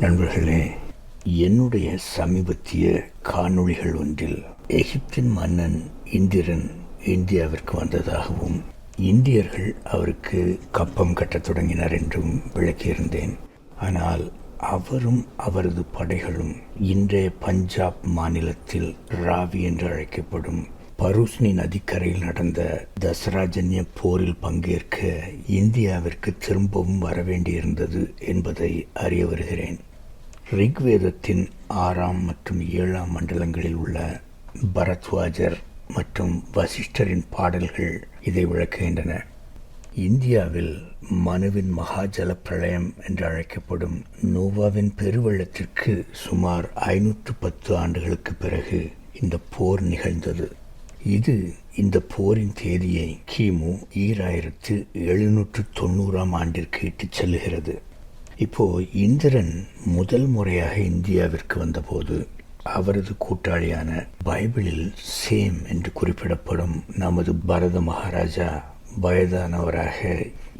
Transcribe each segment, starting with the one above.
நண்பர்களே என்னுடைய சமீபத்திய காணொளிகள் ஒன்றில் எகிப்தின் மன்னன் இந்திரன் இந்தியாவிற்கு வந்ததாகவும் இந்தியர்கள் அவருக்கு கப்பம் கட்டத் தொடங்கினர் என்றும் விளக்கியிருந்தேன். ஆனால் அவரும் அவரது படைகளும் இன்றைய பஞ்சாப் மாநிலத்தில் ராவி என்று அழைக்கப்படும் பருஸ்னி நதிக்கரையில் நடந்த தசராஜன்ய போரில் பங்கேற்க இந்தியாவிற்கு திரும்பவும் வரவேண்டியிருந்தது என்பதை அறிய வருகிறேன். ரிக்வேதத்தின் ஆறாம் மற்றும் ஏழாம் மண்டலங்களில் உள்ள பரத்வாஜர் மற்றும் வசிஷ்டரின் பாடல்கள் இதை விளக்குகின்றன. இந்தியாவில் மனுவின் மகாஜல பிரளயம் என்று அழைக்கப்படும் நோவாவின் பெருவெள்ளத்திற்கு சுமார் ஐநூற்று பத்து ஆண்டுகளுக்கு பிறகு இந்த போர் நிகழ்ந்தது. இது இந்த போரின் தேதியை கிமு ஈராயிரத்து எழுநூற்று தொண்ணூறாம் ஆண்டிற்கு இட்டுச் செல்லுகிறது. இப்போ இந்திரன் முதல் முறையாக இந்தியாவிற்கு வந்தபோது அவரது கூட்டாளியான பைபிளில் சேம் என்று குறிப்பிடப்படும் நமது பரத மகாராஜா வயதானவராக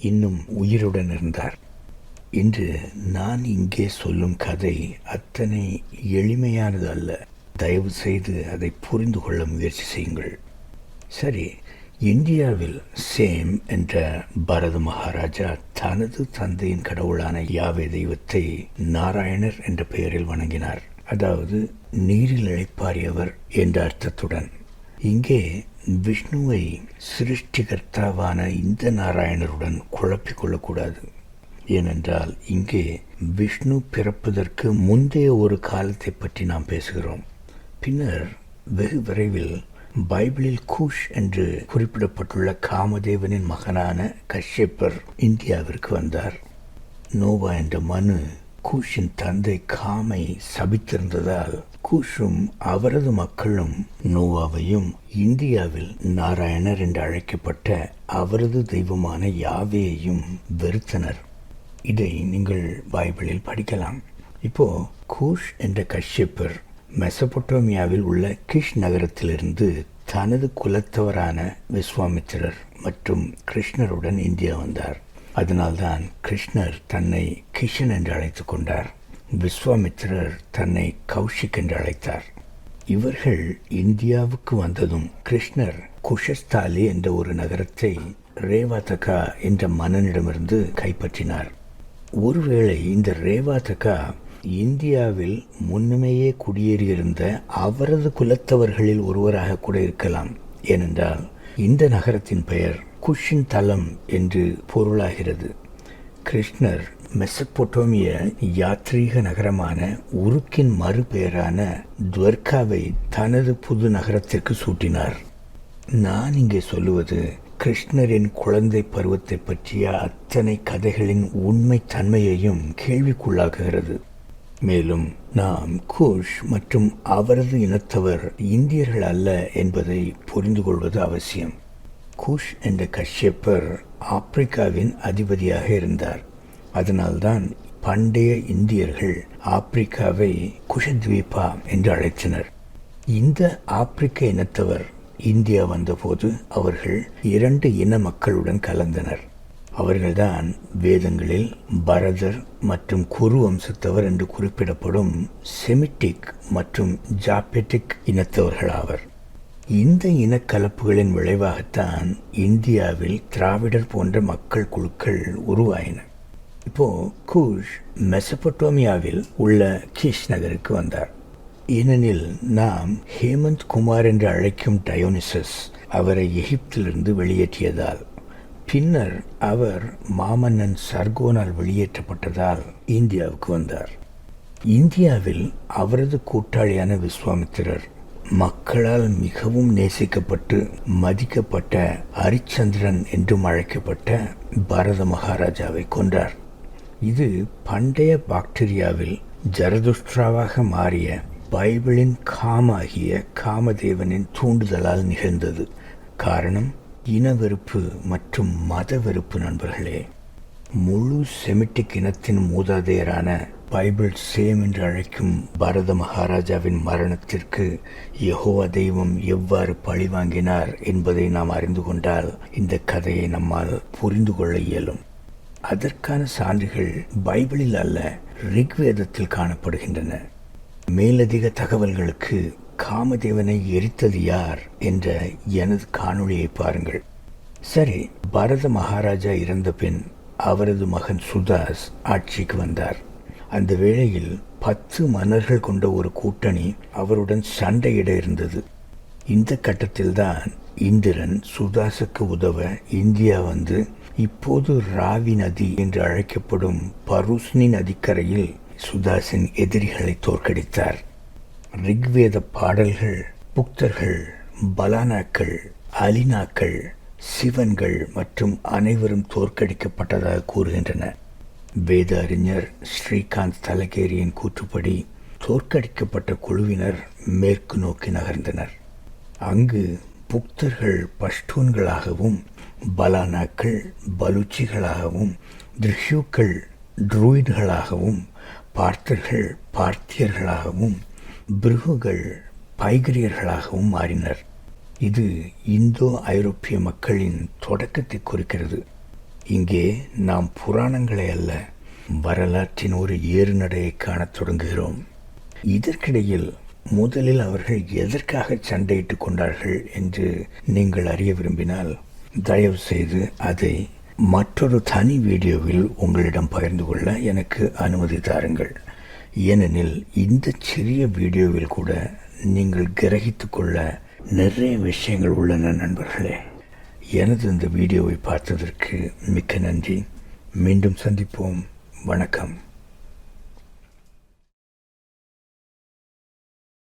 இன்னும் உயிருடன் இருந்தார். இன்று நான் இங்கே சொல்லும் கதை அத்தனை எளிமையானது அல்ல. தயவு செய்து அதை புரிந்து கொள்ள முயற்சி செய்யுங்கள். சரி இந்தியாவில் சேம் என்ற பரத மகாராஜா தனது தந்தையின் கடவுளான யாவே தெய்வத்தை நாராயணர் என்ற பெயரில் வணங்கினார். அதாவது நீரில் இழைப்பாரியவர் என்ற அர்த்தத்துடன். இங்கே விஷ்ணுவை சிருஷ்டிகர்த்தாவான இந்த நாராயணருடன் குழப்பிக் கொள்ளக்கூடாது. ஏனென்றால் இங்கே விஷ்ணு பிறப்பதற்கு முந்தைய ஒரு காலத்தை பற்றி நாம் பேசுகிறோம். பின்னர் வெகு விரைவில் பைபிளில் கூஷ் என்று குறிப்பிடப்பட்டுள்ள காமதேவனின் மகனான கஷ்யப்பர் இந்தியாவிற்கு வந்தார். நோவா என்ற மனு கூஷின் தந்தை காமை சபித்திருந்ததால் கூஷும் அவரது மக்களும் நோவாவையும் இந்தியாவில் நாராயணர் என்று அழைக்கப்பட்ட அவரது தெய்வமான யாவேயையும் வெறுத்தனர். இதை நீங்கள் பைபிளில் படிக்கலாம். இப்போ கூஷ் என்ற கஷ்யப்பர் மெசபொட்டோமியாவில் உள்ள கிஷ் நகரத்திலிருந்து தனது குலத்தவரான விஸ்வாமித்திரர் மற்றும் கிருஷ்ணருடன் இந்தியா வந்தார். அதனால்தான் கிருஷ்ணர் தன்னை கிஷன் என்று அழைத்துக் கொண்டார். விஸ்வாமித்திரர் தன்னை கௌஷிக் என்று அழைத்தார். இவர்கள் இந்தியாவுக்கு வந்ததும் கிருஷ்ணர் குஷஸ்தாலி என்ற ஒரு நகரத்தை ரேவாதகா என்ற மன்னனிடமிருந்து கைப்பற்றினார். ஒருவேளை இந்த ரேவாதகா இந்தியாவில் முன்னுமையே குடியேறியிருந்த அவரது குலத்தவர்களில் ஒருவராக கூட இருக்கலாம். ஏனென்றால் இந்த நகரத்தின் பெயர் குஷின் தலம் என்று பொருளாகிறது. கிருஷ்ணர் மெசப்போட்டோமிய யாத்ரீக நகரமான உருக்கின் மறுபெயரான துவர்காவை தனது புது நகரத்திற்கு சூட்டினார். நான் இங்கே சொல்லுவது கிருஷ்ணரின் குழந்தை பருவத்தை பற்றிய அத்தனை கதைகளின் உண்மை தன்மையையும் கேள்விக்குள்ளாக்குகிறது. மேலும் நாம் குஷ் மற்றும் அவரது இனத்தவர் இந்தியர்கள் அல்ல என்பதை புரிந்து கொள்வது அவசியம். குஷ் என்ற கஷ்யப்பர் ஆப்பிரிக்காவின் அதிபதியாக இருந்தார். அதனால்தான் பண்டைய இந்தியர்கள் ஆப்பிரிக்காவை குஷத்வீபா என்று அழைத்தனர். இந்த ஆப்பிரிக்க இனத்தவர் இந்தியா வந்தபோது அவர்கள் இரண்டு இன மக்களுடன் கலந்தனர். அவர்கள்தான் வேதங்களில் பரதர் மற்றும் குரு வம்சத்தவர் என்று குறிப்பிடப்படும் செமிட்டிக் மற்றும் ஜாபெட்டிக் இனத்தவர்களாவர். இந்த இனக்கலப்புகளின் விளைவாகத்தான் இந்தியாவில் திராவிடர் போன்ற மக்கள் குழுக்கள் உருவாயின. இப்போ கூஷ் மெசபட்டோமியாவில் உள்ள கீஷ் நகருக்கு வந்தார். ஏனெனில் நாம் ஹேமந்த் குமார் என்று அழைக்கும் டயோனிசஸ் அவரை எகிப்திலிருந்து வெளியேற்றியதால். பின்னர் அவர் மாமன்னன் சர்கோனால் வெளியேற்றப்பட்டதால் இந்தியாவுக்கு வந்தார். இந்தியாவில் அவரது கூட்டாளியான விஸ்வாமித்திரர் மக்களால் மிகவும் நேசிக்கப்பட்டு மதிக்கப்பட்ட ஹரிச்சந்திரன் என்றும் அழைக்கப்பட்ட பாரத மகாராஜாவை கொன்றார் இது பண்டைய பாக்டீரியாவில் ஜரதுஷ்டிராவாக மாறிய பைபிளின் காமாகிய காமதேவனின் தூண்டுதலால் நிகழ்ந்தது. காரணம் இன வெறுப்பு மற்றும் மத வெறுப்பு நண்பர்களே முழு செமிட்டிக் இனத்தின் மூதாதையரான பைபிள் சேம் என்று அழைக்கும் பாரத மகாராஜாவின் மரணத்திற்கு யகோவா தெய்வம் எவ்வாறு பழி வாங்கினார் என்பதை நாம் அறிந்து கொண்டால் இந்த கதையை நம்மால் புரிந்து கொள்ள இயலும். அதற்கான சான்றுகள் பைபிளில் அல்ல ரிக்வேதத்தில் காணப்படுகின்றன. மேலதிக தகவல்களுக்கு காமதேவனை எரித்தது யார் என்ற எனது காணொளியை பாருங்கள். சரி பரத மகாராஜா இறந்த பின் அவரது மகன் சுதாஸ் ஆட்சிக்கு வந்தார். அந்த வேளையில் பத்து மன்னர்கள் கொண்ட ஒரு கூட்டணி அவருடன் சண்டையிட இருந்தது. இந்த கட்டத்தில்தான் இந்திரன் சுதாசுக்கு உதவ இந்தியா வந்து இப்போது ராவி நதி என்று அழைக்கப்படும் பருஸ்னி நதிக்கரையில் சுதாசின் எதிரிகளை தோற்கடித்தார். ரிக்வேத பாடல்கள் புக்தர்கள் பலானாக்கள் அலினாக்கள் சிவன்கள் மற்றும் அனைவரும் தோற்கடிக்கப்பட்டதாக கூறுகின்றன. வேத அறிஞர் ஸ்ரீகாந்த் தலகேரியின் கூற்றுப்படி தோற்கடிக்கப்பட்ட குழுவினர் மேற்கு நோக்கி நகர்ந்தனர். அங்கு புக்தர்கள் பஷ்டூன்களாகவும் பலானாக்கள் பலுச்சிகளாகவும் திருஷ்யூக்கள் ட்ரூயிட்களாகவும் பார்த்தர்கள் பார்த்தியர்களாகவும் பிருகுகள் பைகிரியர்களாகவும் மாறினர். இது இந்தோ ஐரோப்பிய மக்களின் தொடக்கத்தை குறிக்கிறது. இங்கே நாம் புராணங்களை அல்ல வரலாற்றின் ஒரு ஏறுநடையை காணத் தொடங்குகிறோம். இதற்கிடையில் முதலில் அவர்கள் எதற்காக சண்டையிட்டுக் கொண்டார்கள் என்று நீங்கள் அறிய விரும்பினால் தயவு செய்து அதை மற்றொரு தனி வீடியோவில் உங்களிடம் பகிர்ந்து கொள்ள எனக்கு அனுமதி தாருங்கள். ஏனெனில் இந்த சிறிய வீடியோவில் கூட நீங்கள் கிரகித்து கொள்ள நிறைய விஷயங்கள் உள்ளன நண்பர்களே. எனது இந்த வீடியோவை பார்த்ததற்கு மிக்க நன்றி. மீண்டும் சந்திப்போம். வணக்கம்.